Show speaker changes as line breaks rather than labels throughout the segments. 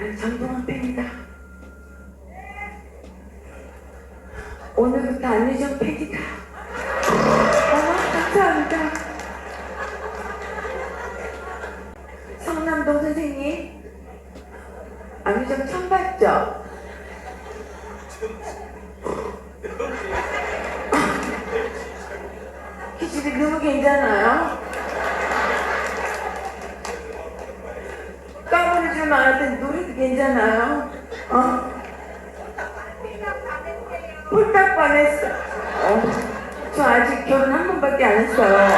난 정동원 팬이다. 오늘부터 안유정 팬이다. 어머, 감사합니다. 성남동 선생님, 안유정 처음 봤죠? 기집이 너무 괜찮아요? 알았더니 노래도 괜찮아요? 어? 홀딱 반했어. 어, 저 아직 결혼 한 번밖에 안 했어요.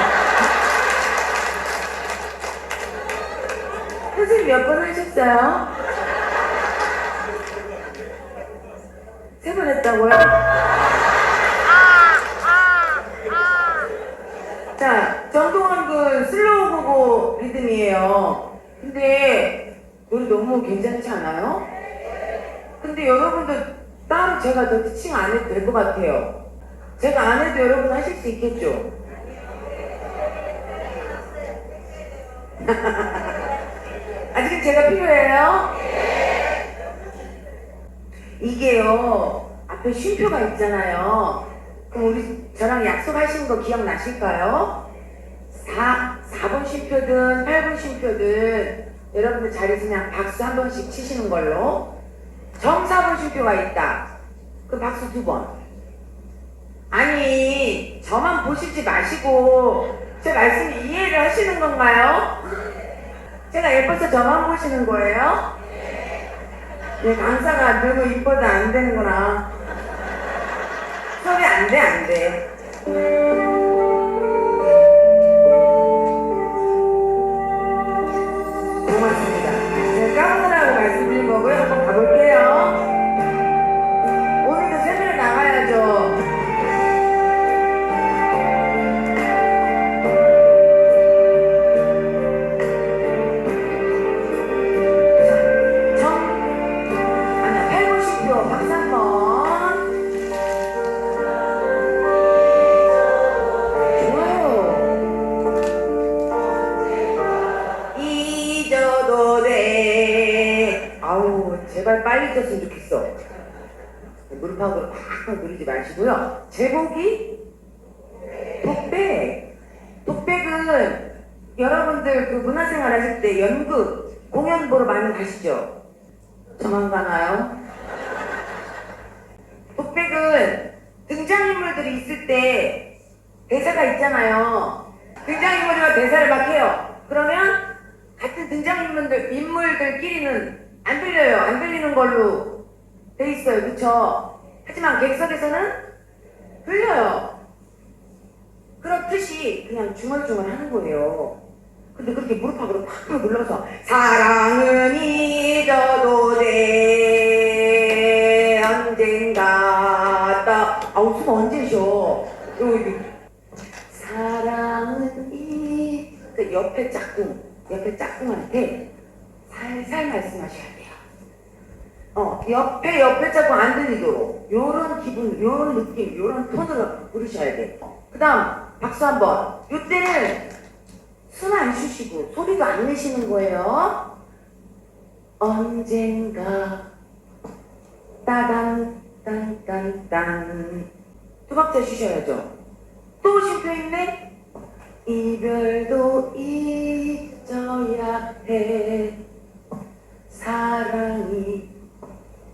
선생님 몇 번 하셨어요? 세 번 했다고요? 자, 정동원 군 슬로우 보고 리듬이에요. 너무 괜찮지 않아요? 근데 여러분들 따로 제가 더 티칭 안 해도 될 것 같아요. 제가 안 해도 여러분 하실 수 있겠죠? 아직은 제가 필요해요? 이게요, 앞에 쉼표가 있잖아요. 그럼 우리 저랑 약속하신 거 기억나실까요? 4, 4번 쉼표든 8번 쉼표든 여러분들 자리에서 그냥 박수 한 번씩 치시는 걸로 정사번 쉼표가 있다. 그 박수 두 번. 아니, 저만 보시지 마시고 제 말씀 이해를 하시는 건가요? 제가 예뻐서 저만 보시는 거예요? 네, 강사가 너무 이뻐도 안 되는구나. 섭외 안 돼, 안 돼. 졌으면 좋겠어. 무릎하고 팍팍 누르지 마시고요. 제목이 독백. 독백은 여러분들 그 문화생활 하실 때 연극, 공연 보러 많이 가시죠? 저만 가나요? 독백은 등장인물들이 있을 때 대사가 있잖아요. 등장인물과 대사를 막 해요. 그러면 같은 등장인물들 인물들끼리는 안 들려요. 안 들리는 걸로 돼 있어요. 그쵸? 하지만 객석에서는 들려요. 그렇듯이 그냥 중얼중얼 하는 거예요. 근데 그렇게 무릎팍으로 팍팍 눌러서 사랑은 잊어도 돼 언젠가 딱 아우 숨 언제 쉬어 사랑은 이그 옆에 짝꿍 옆에 짝꿍한테 살살 말씀하셔야 돼요. 어 옆에 옆에 짝꿍 안 들리도록 요런 기분 요런 느낌 요런 톤으로 부르셔야 돼. 그 다음 박수 한번. 요때는 숨 안 쉬시고 소리도 안 내시는 거예요. 언젠가 따단 딴딴딴 두 박자 쉬셔야죠. 또 쉼표 있네. 이별도 잊어야 해. 사랑이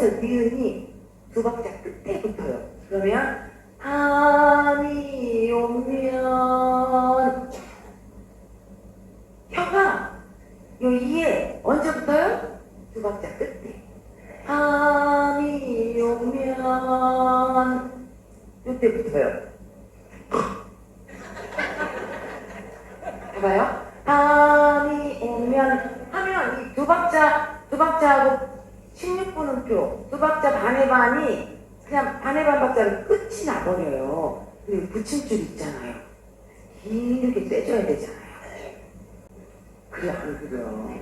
면에서 니은이 두 박자 끝에 붙어요. 그러면 밤이 오면 혀가 요 이에 언제부터요? 두 박자 끝에 밤이 오면 요때부터요 해봐요 밤이 오면 하면 이 두 박자 두 박자하고 16분음표 두 박자 반의 반이 그냥 반의 반 박자로 끝이 나버려요. 근데 붙임줄 있잖아요. 길게 떼줘야 되잖아요. 그래 안 그래요.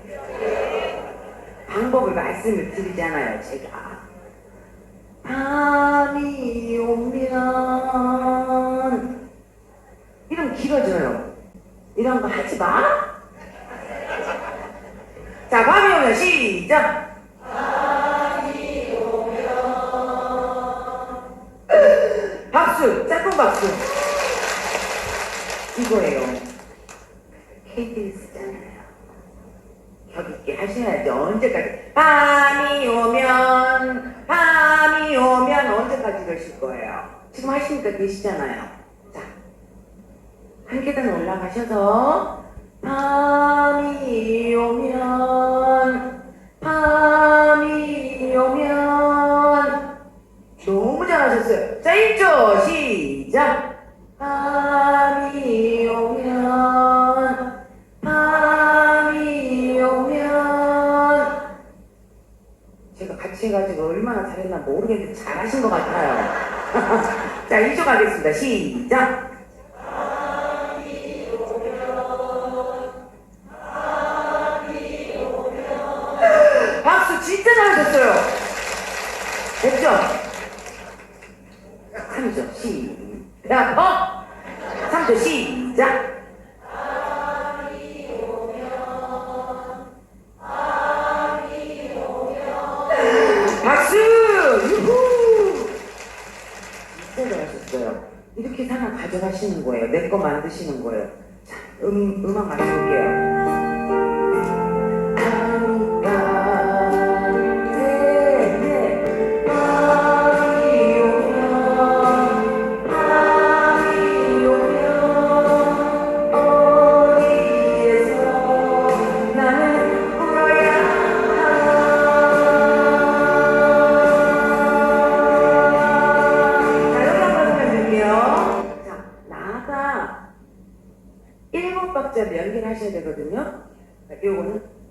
방법을 말씀을 드리잖아요 제가. 밤이 오면 이러면 길어져요. 이런 거 하지 마. 자, 밤이 오면 시작. 짝꿍 박수. 이거예요. KBS잖아요. 격 있게 하셔야죠. 언제까지? 밤이 오면, 밤이 오면 언제까지 그러실 거예요? 지금 하시니까 계시잖아요. 자, 한 계단 올라가셔서 밤이 오면 밤이 오면 너무 잘하셨어요. 자, 1조 시작. 밤이 오면 밤이 오면 제가 같이 해가지고 얼마나 잘했나 모르겠는데 잘하신 것 같아요. 자, 2조 가겠습니다. 시작. 박수 진짜 잘하셨어요. 됐죠? 3조 시작. 어? 3조 시작. 박수! 유후! 진짜 잘하셨어요. 이렇게 상을 가져가시는 거예요. 내 거 만드시는 거예요. 자, 음, 음악 맞춰볼게요.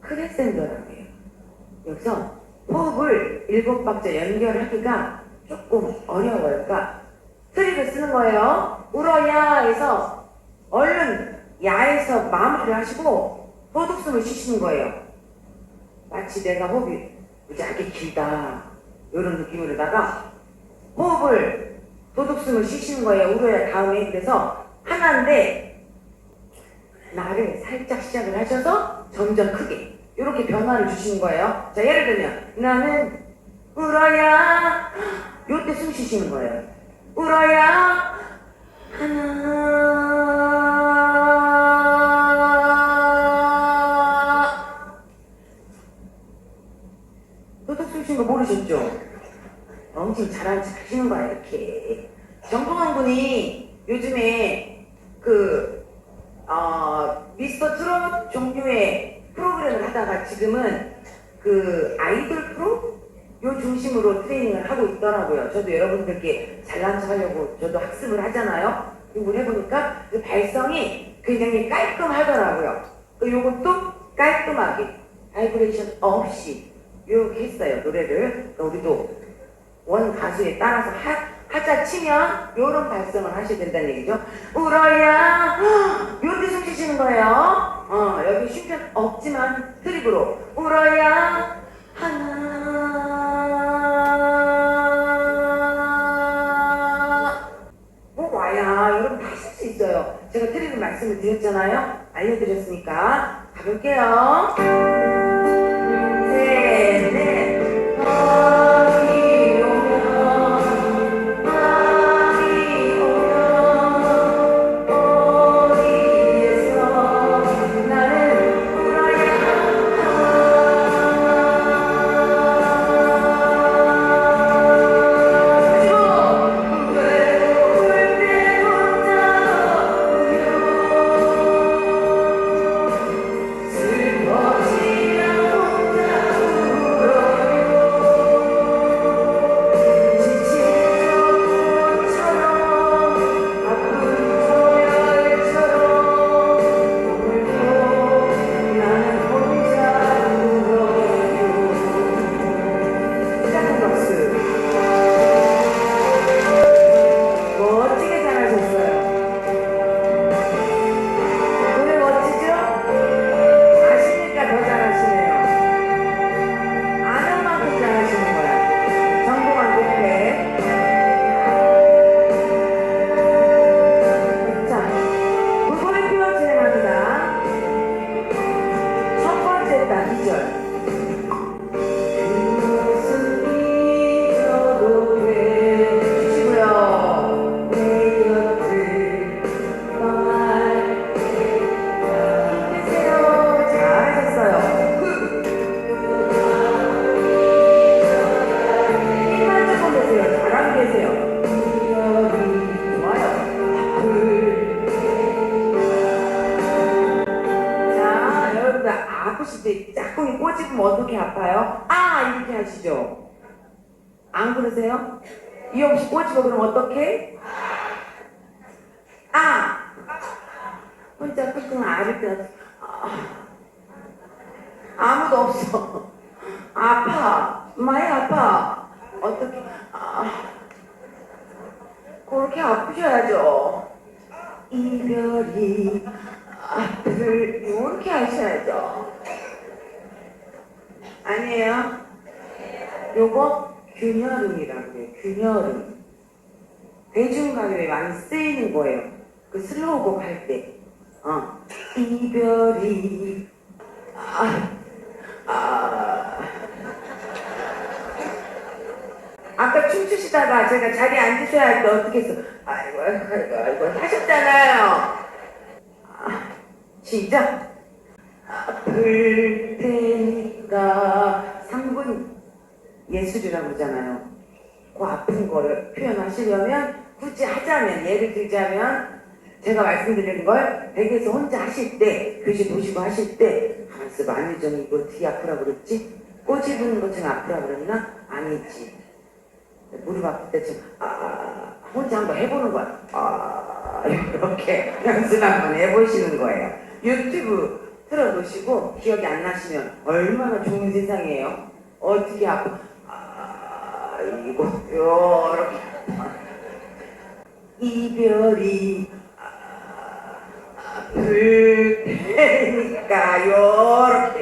크레센도라고 해요. 여기서 호흡을 일곱 박자 연결하기가 조금 어려워요. 그러니까 트릭을 쓰는 거예요. 울어야에서 얼른 야에서 마무리를 하시고 호흡숨을 쉬시는 거예요. 마치 내가 호흡이 무지하게 길다 이런 느낌으로다가 호흡을 도둑숨을 쉬시는 거예요. 울어야 다음에 그래서 하나인데 나를 살짝 시작을 하셔서 점점 크게 이렇게 변화를 주시는 거예요. 자 예를 들면 나는 울어야 요때 숨 쉬시는 거예요. 울어야 하나 도둑 숨 쉬는 거 모르셨죠? 엄청 잘하, 잘하시는 거야 이렇게 정동원 군이 요즘에 그 어, 미스터 트롯 종류의 프로그램을 하다가 지금은 그 아이돌 프로 요 중심으로 트레이닝을 하고 있더라고요. 저도 여러분들께 잘난 척 하려고 저도 학습을 하잖아요. 공부를 해보니까 그 발성이 굉장히 깔끔하더라고요. 그 요것도 깔끔하게 바이브레이션 없이 이렇게 했어요 노래를. 그러니까 우리도 원 가수에 따라서 하, 하자 치면 요런 발성을 하셔야 된다는 얘기죠. 울어야 요렇게 숨 쉬시는 거예요. 어, 여기 쉼표 없지만 트릭으로 울어야 하나 꼭 와야 여러분 다 하실 수 있어요. 제가 트릭을 말씀을 드렸잖아요. 알려드렸으니까 가볼게요. 꼬집으면 어떻게 아파요? 아 이렇게 하시죠. 안 그러세요? 이 없이 꼬집어 그럼 어떻게? 아 혼자 끙끙 앓을 때 아, 아무도 없어. 아파. 많이 아파. 어떻게, 아, 그렇게 아프셔야죠. 이별이 앞을 이렇게 하셔야죠. 아니에요? 요거 균열음이라고 해요. 균열음. 대중가요에 많이 쓰이는 거예요. 그 슬로우곡 할 때. 어. 이별이 아, 아. 아까 춤추시다가 제가 자리에 앉으셔야 할 때 어떻게 했어? 아이고, 아이고, 아이고, 하셨잖아요. 아, 시작. 아플 테니까 3분 예술이라고 그러잖아요. 그 아픈 거를 표현하시려면 굳이 하자면 예를 들자면 제가 말씀드리는 걸 댁에서 혼자 하실 때 교실 보시고 하실 때 가만있어 봐 안유정이 이거 어떻게 아프라 그랬지? 꼬집은 것처럼 아프라 그랬나? 아니지 무릎 아플 때쯤 아 혼자 한번 해보는 거야 아 이렇게 연습 한번 해보시는 거예요 유튜브 틀어 놓으시고 기억이 안 나시면 얼마나 좋은 세상이에요. 어떻게 아프 아 이거 요렇게 이별이 아, 아플 테니까 요렇게